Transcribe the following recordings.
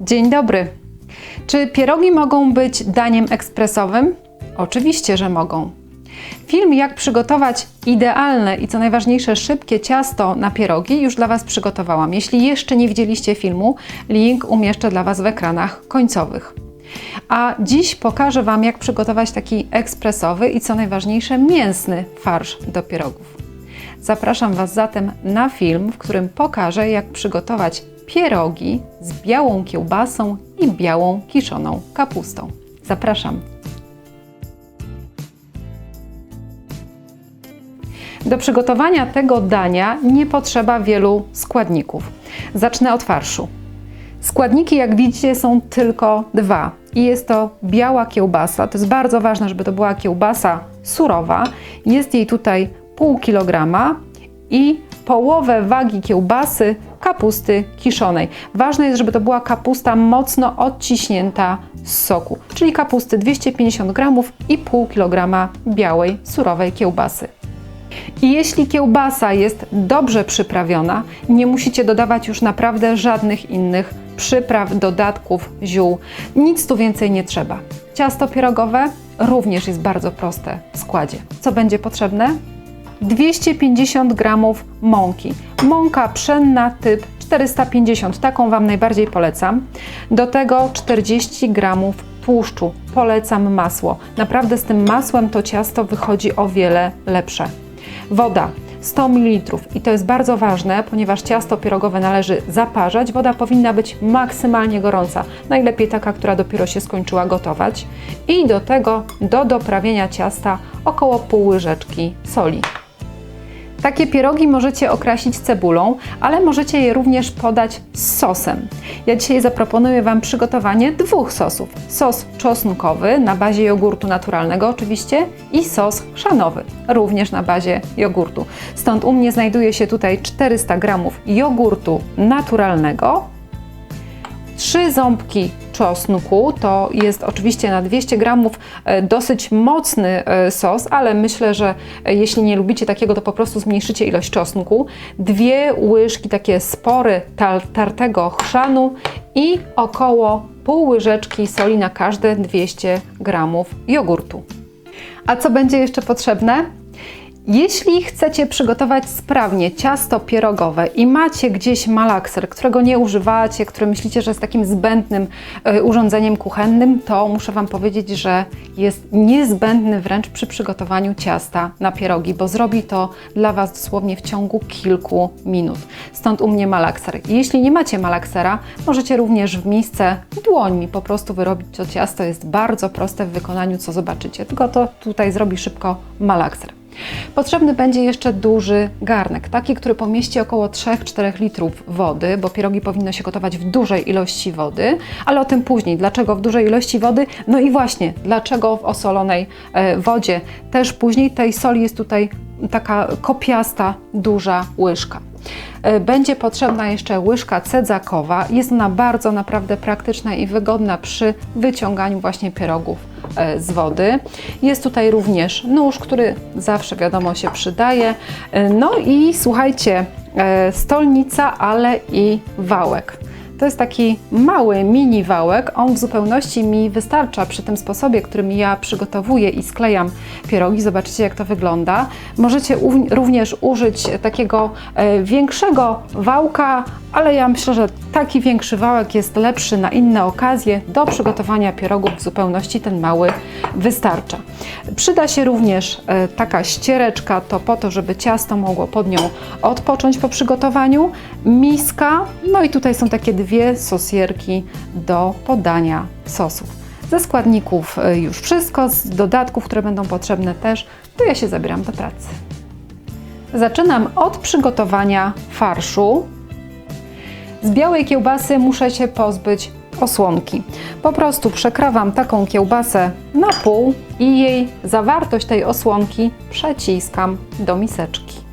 Dzień dobry. Czy pierogi mogą być daniem ekspresowym? Oczywiście, że mogą. Film Jak przygotować idealne i co najważniejsze szybkie ciasto na pierogi już dla Was przygotowałam. Jeśli jeszcze nie widzieliście filmu, link umieszczę dla Was w ekranach końcowych. A dziś pokażę Wam, jak przygotować taki ekspresowy i co najważniejsze mięsny farsz do pierogów. Zapraszam Was zatem na film, w którym pokażę, jak przygotować pierogi z białą kiełbasą i białą kiszoną kapustą. Zapraszam. Do przygotowania tego dania nie potrzeba wielu składników. Zacznę od farszu. Składniki, jak widzicie, są tylko dwa. I jest to biała kiełbasa. To jest bardzo ważne, żeby to była kiełbasa surowa. Jest jej tutaj pół kilograma i połowę wagi kiełbasy kapusty kiszonej. Ważne jest, żeby to była kapusta mocno odciśnięta z soku, czyli kapusty 250 gramów i pół kilograma białej, surowej kiełbasy. I jeśli kiełbasa jest dobrze przyprawiona, nie musicie dodawać już naprawdę żadnych innych przypraw, dodatków, ziół. Nic tu więcej nie trzeba. Ciasto pierogowe również jest bardzo proste w składzie. Co będzie potrzebne? 250 g mąki. Mąka pszenna typ 450, taką Wam najbardziej polecam. Do tego 40 g tłuszczu. Polecam masło. Naprawdę z tym masłem to ciasto wychodzi o wiele lepsze. Woda 100 ml i to jest bardzo ważne, ponieważ ciasto pierogowe należy zaparzać. Woda powinna być maksymalnie gorąca, najlepiej taka, która dopiero się skończyła gotować. I do tego do doprawienia ciasta około pół łyżeczki soli. Takie pierogi możecie okrasić cebulą, ale możecie je również podać z sosem. Ja dzisiaj zaproponuję Wam przygotowanie dwóch sosów. Sos czosnkowy na bazie jogurtu naturalnego oczywiście i sos chrzanowy, również na bazie jogurtu. Stąd u mnie znajduje się tutaj 400 g jogurtu naturalnego, 3 ząbki czosnku. To jest oczywiście na 200 gramów e, dosyć mocny e, sos, ale myślę, że e, jeśli nie lubicie takiego, to po prostu zmniejszycie ilość czosnku. Dwie łyżki takie spory tartego chrzanu i około pół łyżeczki soli na każde 200 gramów jogurtu. A co będzie jeszcze potrzebne? Jeśli chcecie przygotować sprawnie ciasto pierogowe i macie gdzieś malakser, którego nie używacie, który myślicie, że jest takim zbędnym y, urządzeniem kuchennym, to muszę Wam powiedzieć, że jest niezbędny wręcz przy przygotowaniu ciasta na pierogi, bo zrobi to dla Was dosłownie w ciągu kilku minut. Stąd u mnie malakser. Jeśli nie macie malaksera, możecie również w miejsce dłońmi po prostu wyrobić to ciasto. Jest bardzo proste w wykonaniu, co zobaczycie. Tylko to tutaj zrobi szybko malakser. Potrzebny będzie jeszcze duży garnek, taki, który pomieści około 3-4 litrów wody, bo pierogi powinno się gotować w dużej ilości wody, ale o tym później. Dlaczego w dużej ilości wody? No i właśnie, dlaczego w osolonej e, wodzie? Też później tej soli jest tutaj taka kopiasta, duża łyżka. E, będzie potrzebna jeszcze łyżka cedzakowa. Jest ona bardzo naprawdę praktyczna i wygodna przy wyciąganiu właśnie pierogów e, z wody. Jest tutaj również nóż, który zawsze wiadomo się przydaje. E, no i słuchajcie, stolnica, ale i wałek. To jest taki mały mini wałek. On w zupełności mi wystarcza przy tym sposobie, którym ja przygotowuję i sklejam pierogi. Zobaczycie, jak to wygląda. Możecie również użyć takiego e, większego wałka, ale ja myślę, że taki większy wałek jest lepszy na inne okazje. Do przygotowania pierogów w zupełności ten mały wystarcza. Przyda się również e, taka ściereczka, to po to, żeby ciasto mogło pod nią odpocząć po przygotowaniu. Miska, no i tutaj są takie dwie sosierki do podania sosów. Ze składników e, już wszystko, z dodatków, które będą potrzebne też, to ja się zabieram do pracy. Zaczynam od przygotowania farszu. Z białej kiełbasy muszę się pozbyć osłonki. Po prostu przekrawam taką kiełbasę na pół i jej zawartość tej osłonki przeciskam do miseczki.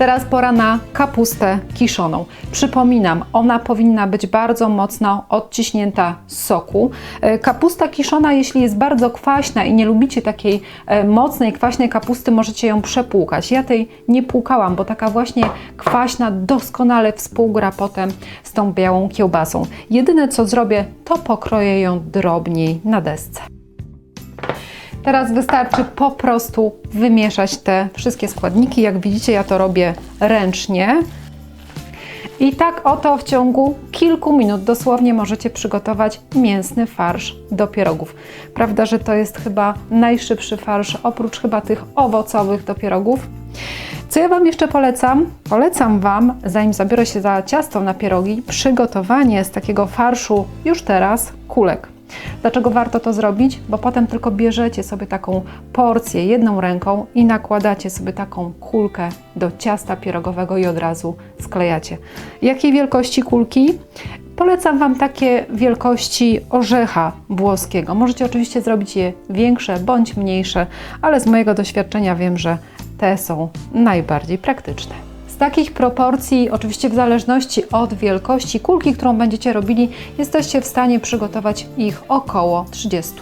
Teraz pora na kapustę kiszoną. Przypominam, ona powinna być bardzo mocno odciśnięta z soku. E, Kapusta kiszona, jeśli jest bardzo kwaśna i nie lubicie takiej e, mocnej, kwaśnej kapusty, możecie ją przepłukać. Ja tej nie płukałam, bo taka właśnie kwaśna doskonale współgra potem z tą białą kiełbasą. Jedyne co zrobię, to pokroję ją drobniej na desce. Teraz wystarczy po prostu wymieszać te wszystkie składniki. Jak widzicie, ja to robię ręcznie. I tak oto w ciągu kilku minut dosłownie możecie przygotować mięsny farsz do pierogów. Prawda, że to jest chyba najszybszy farsz, oprócz chyba tych owocowych do pierogów. Co ja Wam jeszcze polecam? Polecam Wam, zanim zabiorę się za ciasto na pierogi, przygotowanie z takiego farszu już teraz kulek. Dlaczego warto to zrobić? Bo potem tylko bierzecie sobie taką porcję jedną ręką i nakładacie sobie taką kulkę do ciasta pierogowego i od razu sklejacie. Jakiej wielkości kulki? Polecam Wam takie wielkości orzecha włoskiego. Możecie oczywiście zrobić je większe bądź mniejsze, ale z mojego doświadczenia wiem, że te są najbardziej praktyczne. Takich proporcji, oczywiście w zależności od wielkości kulki, którą będziecie robili, jesteście w stanie przygotować ich około 30.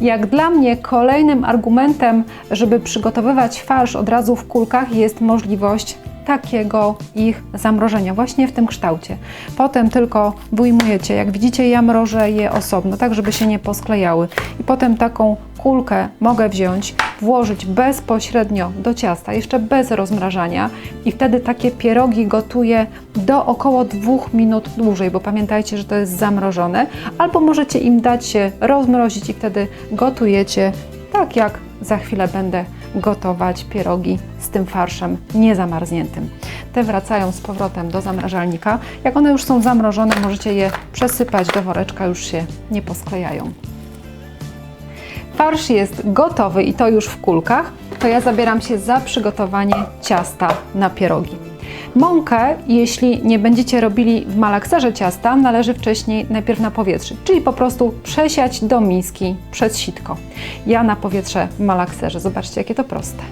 Jak dla mnie kolejnym argumentem, żeby przygotowywać farsz od razu w kulkach jest możliwość takiego ich zamrożenia, właśnie w tym kształcie. Potem tylko wyjmujecie, jak widzicie ja mrożę je osobno, tak żeby się nie posklejały. I potem taką kulkę mogę wziąć, włożyć bezpośrednio do ciasta, jeszcze bez rozmrażania i wtedy takie pierogi gotuję do około 2 minut dłużej, bo pamiętajcie, że to jest zamrożone, albo możecie im dać się rozmrozić i wtedy gotujecie tak jak za chwilę będę gotować pierogi z tym farszem niezamarzniętym. Te wracają z powrotem do zamrażalnika. Jak one już są zamrożone, możecie je przesypać do woreczka, już się nie posklejają. Farsz jest gotowy i to już w kulkach, to ja zabieram się za przygotowanie ciasta na pierogi. Mąkę, jeśli nie będziecie robili w malakserze ciasta, należy wcześniej najpierw na powietrze, czyli po prostu przesiać do miski przez sitko. Ja na powietrze w malakserze. Zobaczcie, jakie to proste.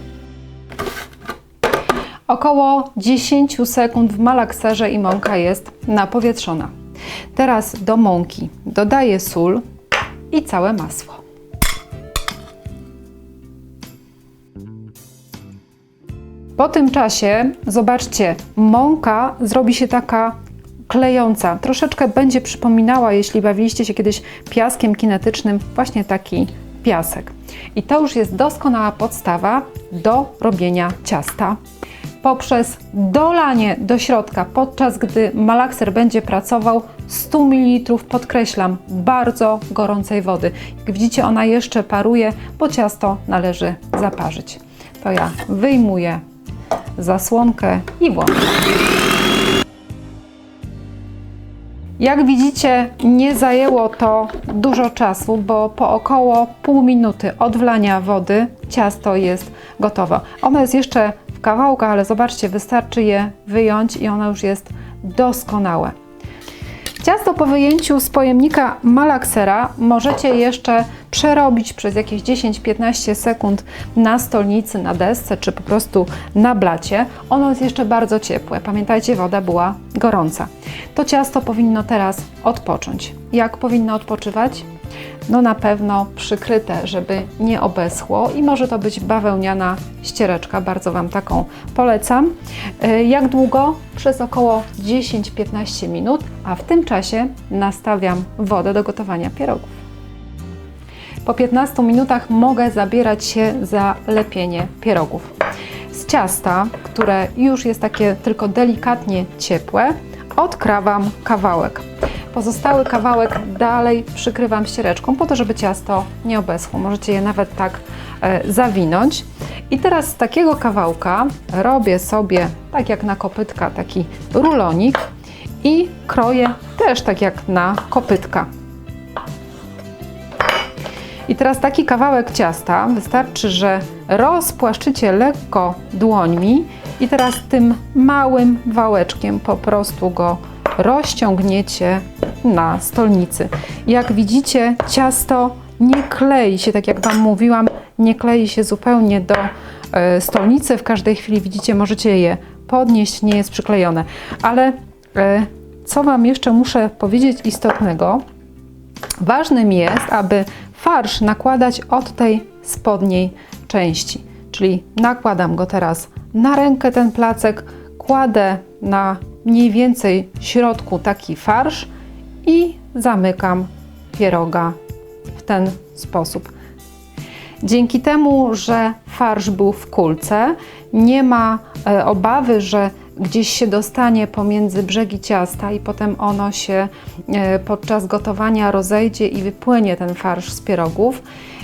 Około 10 sekund w malakserze i mąka jest napowietrzona. Teraz do mąki dodaję sól i całe masło. Po tym czasie, zobaczcie, mąka zrobi się taka klejąca. Troszeczkę będzie przypominała, jeśli bawiliście się kiedyś piaskiem kinetycznym, właśnie taki piasek. I to już jest doskonała podstawa do robienia ciasta. Poprzez dolanie do środka, podczas gdy malakser będzie pracował, 100 ml, podkreślam, bardzo gorącej wody. Jak widzicie, ona jeszcze paruje, bo ciasto należy zaparzyć. To ja wyjmuję zasłonkę i włączam. Jak widzicie, nie zajęło to dużo czasu, bo po około pół minuty od wlania wody ciasto jest gotowe. Ono jest jeszcze w kawałkach, ale zobaczcie, wystarczy je wyjąć i ono już jest doskonałe. Ciasto po wyjęciu z pojemnika malaksera możecie jeszcze przerobić przez jakieś 10-15 sekund na stolnicy, na desce czy po prostu na blacie. Ono jest jeszcze bardzo ciepłe. Pamiętajcie, woda była gorąca. To ciasto powinno teraz odpocząć. Jak powinno odpoczywać? No na pewno przykryte, żeby nie obeschło i może to być bawełniana ściereczka, bardzo Wam taką polecam. Y, Jak długo? Przez około 10-15 minut, a w tym czasie nastawiam wodę do gotowania pierogów. Po 15 minutach mogę zabierać się za lepienie pierogów. Z ciasta, które już jest takie tylko delikatnie ciepłe, odkrawam kawałek. Pozostały kawałek dalej przykrywam ściereczką po to, żeby ciasto nie obeschło. Możecie je nawet tak e, zawinąć. I teraz z takiego kawałka robię sobie, tak jak na kopytka, taki rulonik i kroję też tak jak na kopytka. I teraz taki kawałek ciasta wystarczy, że rozpłaszczycie lekko dłońmi i teraz tym małym wałeczkiem po prostu go rozciągniecie na stolnicy. Jak widzicie, ciasto nie klei się, tak jak Wam mówiłam, nie klei się zupełnie do e, stolnicy. W każdej chwili widzicie, możecie je podnieść, nie jest przyklejone. Ale e, co Wam jeszcze muszę powiedzieć istotnego? Ważnym jest, aby farsz nakładać od tej spodniej części. Czyli nakładam go teraz na rękę ten placek, kładę na mniej więcej środku taki farsz i zamykam pieroga w ten sposób. Dzięki temu, że farsz był w kulce, nie ma e, obawy, że gdzieś się dostanie pomiędzy brzegi ciasta i potem ono się e, podczas gotowania rozejdzie i wypłynie ten farsz z pierogów.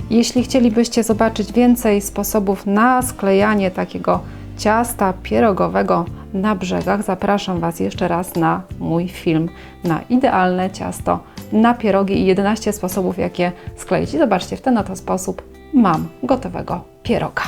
Jeśli chcielibyście zobaczyć więcej sposobów na sklejanie takiego ciasta pierogowego na brzegach, zapraszam Was jeszcze raz na mój film na idealne ciasto na pierogi i 11 sposobów, jakie skleić. I zobaczcie, w ten oto sposób mam gotowego pieroga.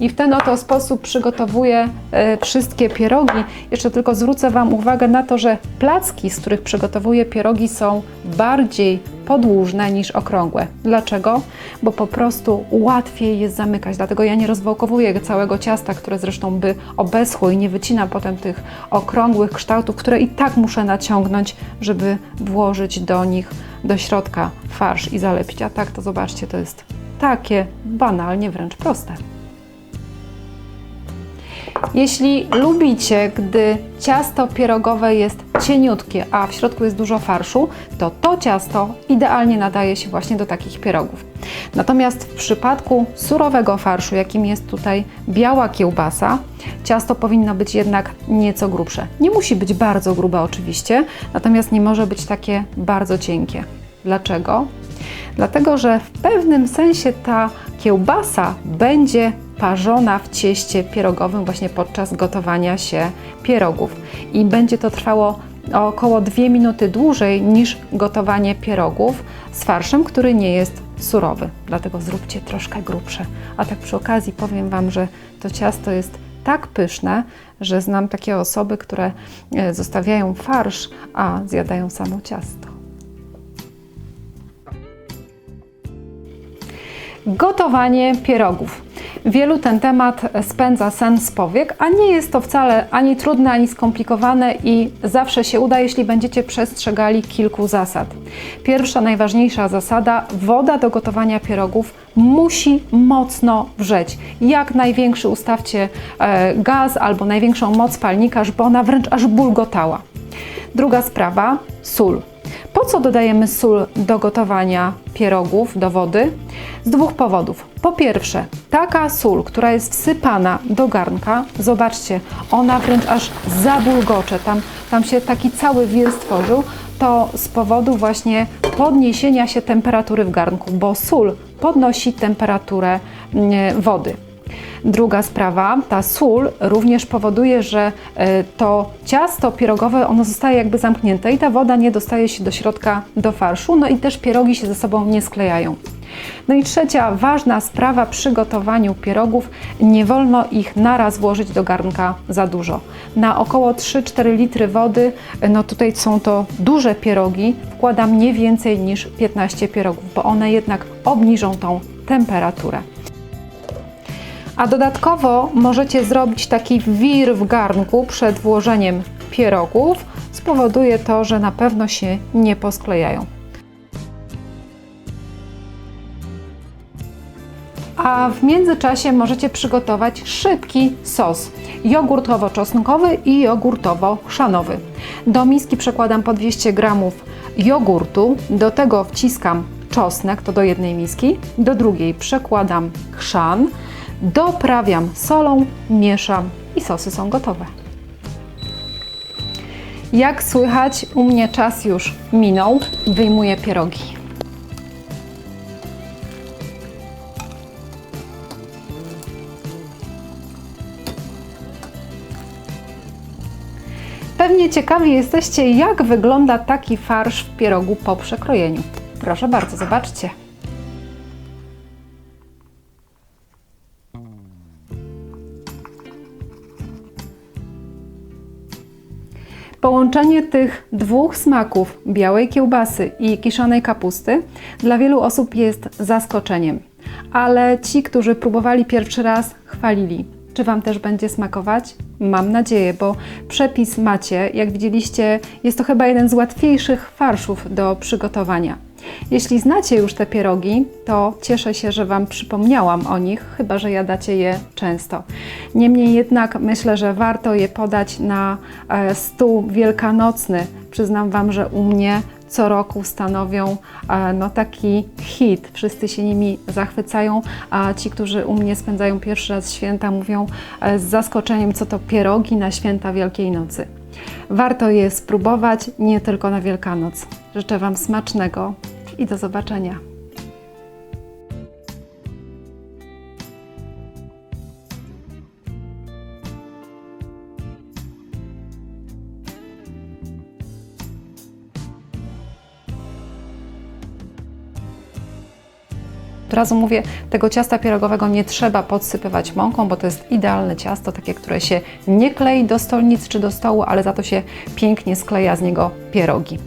I w ten oto sposób przygotowuję e, wszystkie pierogi. Jeszcze tylko zwrócę Wam uwagę na to, że placki, z których przygotowuję pierogi, są bardziej podłużne niż okrągłe. Dlaczego? Bo po prostu łatwiej jest zamykać. Dlatego ja nie rozwałkowuję całego ciasta, które zresztą by obeschło i nie wycinam potem tych okrągłych kształtów, które i tak muszę naciągnąć, żeby włożyć do nich, do środka farsz i zalepić. A tak to zobaczcie, to jest takie banalnie wręcz proste. Jeśli lubicie, gdy ciasto pierogowe jest cieniutkie, a w środku jest dużo farszu, to to ciasto idealnie nadaje się właśnie do takich pierogów. Natomiast w przypadku surowego farszu, jakim jest tutaj biała kiełbasa, ciasto powinno być jednak nieco grubsze. Nie musi być bardzo grube oczywiście, natomiast nie może być takie bardzo cienkie. Dlaczego? Dlatego, że w pewnym sensie ta kiełbasa będzie parzona w cieście pierogowym właśnie podczas gotowania się pierogów. I będzie to trwało około 2 minuty dłużej niż gotowanie pierogów z farszem, który nie jest surowy. Dlatego zróbcie troszkę grubsze. A tak przy okazji powiem Wam, że to ciasto jest tak pyszne, że znam takie osoby, które e, zostawiają farsz, a zjadają samo ciasto. Gotowanie pierogów. Wielu ten temat spędza sen z powiek, a nie jest to wcale ani trudne, ani skomplikowane i zawsze się uda, jeśli będziecie przestrzegali kilku zasad. Pierwsza, najważniejsza zasada: woda do gotowania pierogów musi mocno wrzeć. Jak największy ustawcie e, gaz albo największą moc palnika, żeby ona wręcz aż bulgotała. Druga sprawa: sól. Po co dodajemy sól do gotowania pierogów, do wody? Z dwóch powodów. Po pierwsze, taka sól, która jest wsypana do garnka, zobaczcie, ona wręcz aż zabulgocze, tam, tam się taki cały wir stworzył, to z powodu właśnie podniesienia się temperatury w garnku, bo sól podnosi temperaturę mm, wody. Druga sprawa, ta sól również powoduje, że e, to ciasto pierogowe ono zostaje jakby zamknięte i ta woda nie dostaje się do środka do farszu, no i też pierogi się ze sobą nie sklejają. No i trzecia ważna sprawa przy gotowaniu pierogów, nie wolno ich naraz włożyć do garnka za dużo. Na około 3-4 litry wody, no tutaj są to duże pierogi, wkładam nie więcej niż 15 pierogów, bo one jednak obniżą tą temperaturę. A dodatkowo możecie zrobić taki wir w garnku przed włożeniem pierogów. Spowoduje to, że na pewno się nie posklejają. A w międzyczasie możecie przygotować szybki sos jogurtowo-czosnkowy i jogurtowo-chrzanowy. Do miski przekładam po 200 g jogurtu, do tego wciskam czosnek, to do jednej miski, do drugiej przekładam chrzan, doprawiam solą, mieszam i sosy są gotowe. Jak słychać, u mnie czas już minął, wyjmuję pierogi. Pewnie ciekawi jesteście, jak wygląda taki farsz w pierogu po przekrojeniu. Proszę bardzo, zobaczcie. Połączenie tych dwóch smaków, białej kiełbasy i kiszonej kapusty, dla wielu osób jest zaskoczeniem. Ale ci, którzy próbowali pierwszy raz, chwalili. Czy Wam też będzie smakować? Mam nadzieję, bo przepis macie. Jak widzieliście, jest to chyba jeden z łatwiejszych farszów do przygotowania. Jeśli znacie już te pierogi, to cieszę się, że Wam przypomniałam o nich, chyba że jadacie je często. Niemniej jednak myślę, że warto je podać na e, stół wielkanocny. Przyznam Wam, że u mnie co roku stanowią e, no, taki hit. Wszyscy się nimi zachwycają, a ci, którzy u mnie spędzają pierwszy raz święta, mówią e, z zaskoczeniem, co to pierogi na święta Wielkiej Nocy. Warto je spróbować nie tylko na Wielkanoc. Życzę Wam smacznego i do zobaczenia. Od razu mówię, tego ciasta pierogowego nie trzeba podsypywać mąką, bo to jest idealne ciasto, takie, które się nie klei do stolnic czy do stołu, ale za to się pięknie skleja z niego pierogi.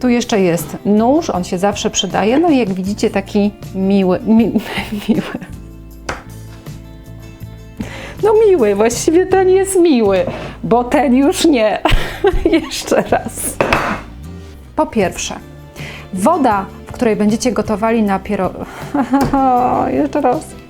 Tu jeszcze jest nóż, on się zawsze przydaje, no i jak widzicie taki miły, mi, miły. No miły, właściwie ten jest miły, bo ten już nie. jeszcze raz. Po pierwsze, woda, której będziecie gotowali na piero... Jeszcze raz.